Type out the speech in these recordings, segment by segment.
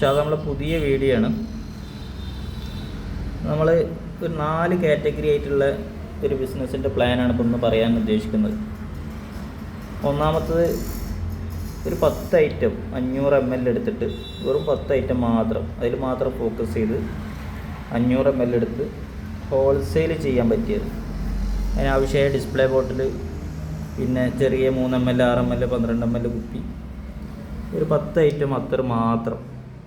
പക്ഷെ അത് നമ്മളെ പുതിയ വീഡിയോ ആണ് നമ്മൾ ഒരു നാല് കാറ്റഗറി ആയിട്ടുള്ള ഒരു ബിസിനസ്സിന്റെ പ്ലാനാണ് ഇപ്പം ഒന്ന് പറയാൻ ഉദ്ദേശിക്കുന്നത്. ഒന്നാമത്തത് ഒരു പത്ത് ഐറ്റം അഞ്ഞൂറ് എം എൽ എടുത്തിട്ട് വെറും പത്ത് ഐറ്റം മാത്രം അതിൽ മാത്രം ഫോക്കസ് ചെയ്ത് അഞ്ഞൂറ് എം എൽ എടുത്ത് ഹോൾസെയിൽ ചെയ്യാൻ പറ്റിയത്. അതിനാവശ്യമായ ഡിസ്പ്ലേ ബോട്ടിൽ പിന്നെ ചെറിയ മൂന്ന് എം എൽ ആറ് എം എൽ പന്ത്രണ്ട് എം എൽ കുപ്പി. ഒരു പത്ത് ഐറ്റം അത്ര മാത്രം.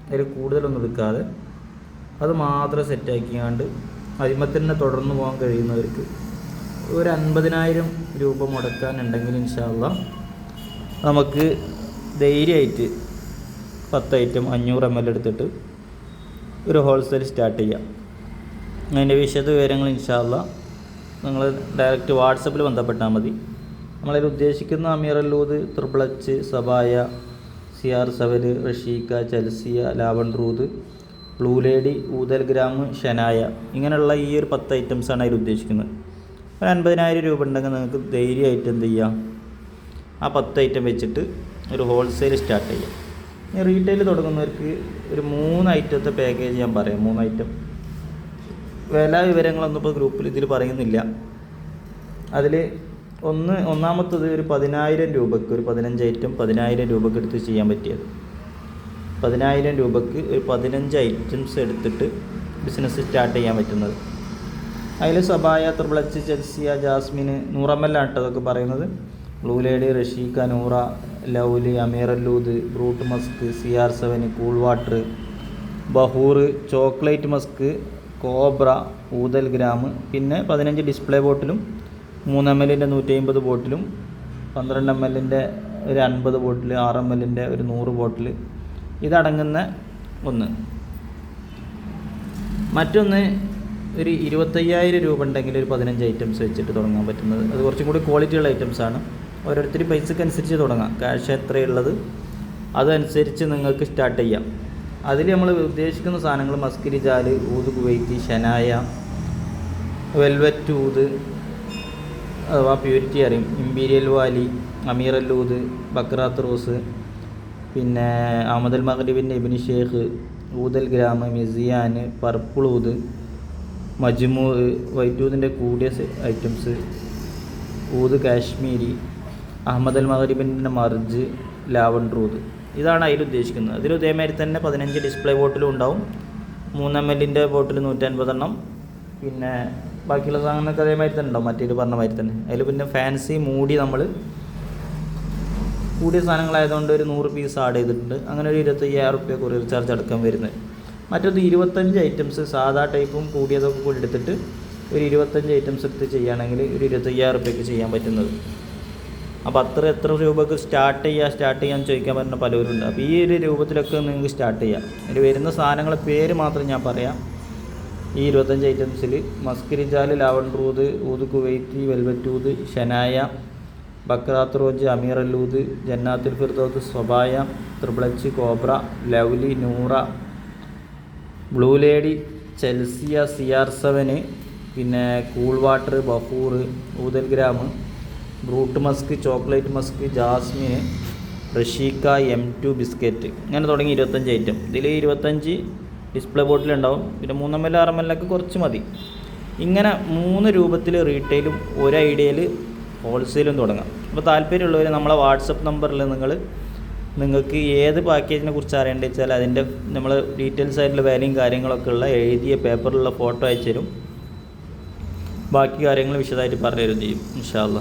അതിൽ കൂടുതലൊന്നും എടുക്കാതെ അത് മാത്രം സെറ്റാക്കിയാണ്ട് അതിമ തന്നെ തുടർന്ന് പോകാൻ കഴിയുന്നവർക്ക് ഒരു അൻപതിനായിരം രൂപ മുടക്കാനുണ്ടെങ്കിൽ ഇൻഷാല്ല നമുക്ക് ധൈര്യമായിട്ട് പത്ത് ഐറ്റം അഞ്ഞൂറ് എം എൽ എടുത്തിട്ട് ഒരു ഹോൾസെയിൽ സ്റ്റാർട്ട് ചെയ്യാം. അതിന്റെ വിശദ വിവരങ്ങൾ ഇൻഷാല്ല നിങ്ങൾ ഡയറക്റ്റ് വാട്സപ്പിൽ ബന്ധപ്പെട്ടാൽ മതി. നമ്മളതിൽ ഉദ്ദേശിക്കുന്ന അമീറല്ലൂത് ത്രിപ്ലച്ച് സബായ സി ആർ സെവന് റഷീക്ക ചെൽസിയ ലാവൺ റൂത് ബ്ലൂ ലേഡി ഊതൽ ഗ്രാം ഷനായ ഇങ്ങനെയുള്ള ഈ ഒരു പത്ത് ഐറ്റംസാണ് അതിൽ ഉദ്ദേശിക്കുന്നത്. ഒരു അൻപതിനായിരം രൂപ ഉണ്ടെങ്കിൽ നിങ്ങൾക്ക് ധൈര്യമായിട്ട് എന്ത് ചെയ്യാം? ആ പത്ത് ഐറ്റം വെച്ചിട്ട് ഒരു ഹോൾസെയിൽ സ്റ്റാർട്ട് ചെയ്യാം. ഇനി റീറ്റെയിൽ തുടങ്ങുന്നവർക്ക് ഒരു മൂന്ന് ഐറ്റത്തെ പാക്കേജ് ഞാൻ പറയാം മൂന്ന് ഐറ്റം വില വിവരങ്ങളൊന്നും ഇപ്പോൾ ഗ്രൂപ്പിൽ ഇതിൽ പറയുന്നില്ല. അതിൽ ഒന്ന് ഒന്നാമത്തത് ഒരു പതിനായിരം രൂപയ്ക്ക് ഒരു പതിനഞ്ച് ഐറ്റം പതിനായിരം രൂപയ്ക്ക് എടുത്ത് ചെയ്യാൻ പറ്റിയത്. പതിനായിരം രൂപയ്ക്ക് ഒരു പതിനഞ്ച് ഐറ്റംസ് എടുത്തിട്ട് ബിസിനസ് സ്റ്റാർട്ട് ചെയ്യാൻ പറ്റുന്നത്. അതിൽ സബായ ത്രിബ്ലച്ച് ചെൽസിയ ജാസ്മിന് നൂറമ്മല്ലാണ് കേട്ടോ അതൊക്കെ പറയുന്നത്. ബ്ലൂ ലേഡി റഷീഖ നൂറ lovely അമീറല്ലൂദ് brut musk C R seven cool water Bahoor chocolate musk cobra ഊതൽ ഗ്രാം പിന്നെ പതിനഞ്ച് ഡിസ്പ്ലേ ബോട്ടിലും മൂന്ന് എം എല്ലിന്റെ നൂറ്റി അമ്പത് ബോട്ടിലും പന്ത്രണ്ട് എം എല്ലിന്റെ ഒരു അൻപത് ബോട്ടിൽ ആറ് എം എല്ലിന്റെ ഒരു നൂറ് ബോട്ടിൽ ഇതടങ്ങുന്ന ഒന്ന്. മറ്റൊന്ന് ഒരു ഇരുപത്തയ്യായിരം രൂപ ഉണ്ടെങ്കിൽ ഒരു പതിനഞ്ച് ഐറ്റംസ് വെച്ചിട്ട് തുടങ്ങാൻ പറ്റുന്നത്. അത് കുറച്ചും കൂടി ക്വാളിറ്റിയുള്ള ഐറ്റംസ് ആണ് ഓരോരുത്തർ പൈസക്ക് അനുസരിച്ച് തുടങ്ങാം. ക്യാഷ് എത്രയുള്ളത് അതനുസരിച്ച് നിങ്ങൾക്ക് സ്റ്റാർട്ട് ചെയ്യാം. അതിൽ നമ്മൾ ഉദ്ദേശിക്കുന്ന സാധനങ്ങൾ മസ്കിരി ജാൽ ഊത് കുവൈത്തി ഷനായ വെൽവെറ്റ് ഊത് അഥവാ പ്യൂരിറ്റി അറിയും. ഇമ്പീരിയൽ വാലി അമീർ അല്ലൂദ് ബക്രാത്ത് റോസ് പിന്നെ അഹമ്മദ് അൽ മഹദീബിന്റെ ഇബിനി ഷേഖ് ഊതൽ ഗ്രാമ് മിസിയാൻ പർപ്പിൾ ഊത് മജ്മൂ വൈറ്റൂദിന്റെ കൂടിയ ഐറ്റംസ് ഊത് കാശ്മീരി അഹമ്മദ് അൽ മഹരീബിന്റെ മർജ് ലാവണ്ടർ ഊത് ഇതാണ് അതിൽ ഉദ്ദേശിക്കുന്നത്. അതിൽ ഇതേമാതിരി തന്നെ പതിനഞ്ച് ഡിസ്പ്ലേ ബോട്ടിലും ഉണ്ടാവും. മൂന്ന് എം എല്ലിന്റെ ബോട്ടിൽ നൂറ്റൻപതെണ്ണം. പിന്നെ ബാക്കിയുള്ള സാധനങ്ങൾക്ക് അതേമാതിരി തന്നെ ഉണ്ടാവും. മറ്റേത് പറഞ്ഞ മാതിരി തന്നെ. അതിൽ പിന്നെ ഫാൻസി മൂടി നമ്മൾ കൂടിയ സാധനങ്ങളായതുകൊണ്ട് ഒരു നൂറ് പീസ് ആഡ് ചെയ്തിട്ടുണ്ട്. അങ്ങനെ ഒരു ഇരുപത്തയ്യായിരം റുപ്യ കൊറിയർ ചാർജ് അടക്കം വരുന്നത്. മറ്റൊന്ന് ഇരുപത്തഞ്ച് ഐറ്റംസ് സാധാ ടൈപ്പും കൂടിയതൊക്കെ കൂടി എടുത്തിട്ട് ഒരു ഇരുപത്തഞ്ച് ഐറ്റംസ് എടുത്ത് ചെയ്യുകയാണെങ്കിൽ ഒരു ഇരുപത്തയ്യായിരം റുപ്യക്ക് ചെയ്യാൻ പറ്റുന്നത്. അപ്പോൾ അത്ര എത്ര രൂപക്ക് സ്റ്റാർട്ട് ചെയ്യുക സ്റ്റാർട്ട് ചെയ്യാൻ ചോദിക്കാൻ പറ്റുന്ന പലവരുണ്ട്. അപ്പോൾ ഈ ഒരു രൂപത്തിലൊക്കെ നിങ്ങൾക്ക് സ്റ്റാർട്ട് ചെയ്യാം. അതിൽ വരുന്ന സാധനങ്ങളെ പേര് മാത്രം ഞാൻ പറയാം. ഈ ഇരുപത്തഞ്ച് ഐറ്റംസിൽ മസ്കരിജാൽ ലാവൺ ഊത് കുവൈത്തി വെൽവെറ്റ് ഊത് ഷനായ ബക്രാത്ത് റോജ് അമീർ അല്ലൂദ് ജന്നാത്തിൽ ഫിർദോത്ത് സ്വബായ ത്രിബ്ലച്ച് cobra lovely Noora blue lady Chelsea C R seven പിന്നെ കൂൾ വാട്ടർ ബഫൂർ ഊതൽ gram brut musk chocolate musk jasmine റഷീക്ക M two biscuit. ഇങ്ങനെ തുടങ്ങി ഇരുപത്തഞ്ച് ഐറ്റം. ഇതിൽ ഇരുപത്തഞ്ച് ഡിസ്പ്ലേ ബോട്ടിലുണ്ടാവും. പിന്നെ മൂന്ന് എൽ ആറ് എം എല്ലൊക്കെ കുറച്ച് മതി. ഇങ്ങനെ മൂന്ന് രൂപത്തിൽ റീറ്റെയിലും ഒരു ഐഡിയയിൽ ഹോൾസെയിലും തുടങ്ങാം. അപ്പോൾ താല്പര്യമുള്ളവർ നമ്മളെ വാട്സപ്പ് നമ്പറിൽ നിങ്ങൾ നിങ്ങൾക്ക് ഏത് പാക്കേജിനെ കുറിച്ച് അറിയേണ്ടത് വെച്ചാൽ അതിന്റെ നമ്മൾ ഡീറ്റെയിൽസ് ആയിട്ടുള്ള വിലയും കാര്യങ്ങളൊക്കെ ഉള്ള എഴുതിയ പേപ്പറിലുള്ള ഫോട്ടോ അയച്ചു തരും. ബാക്കി കാര്യങ്ങൾ വിശദമായിട്ട് പറഞ്ഞു തരും ചെയ്യും ഇൻഷാല്ല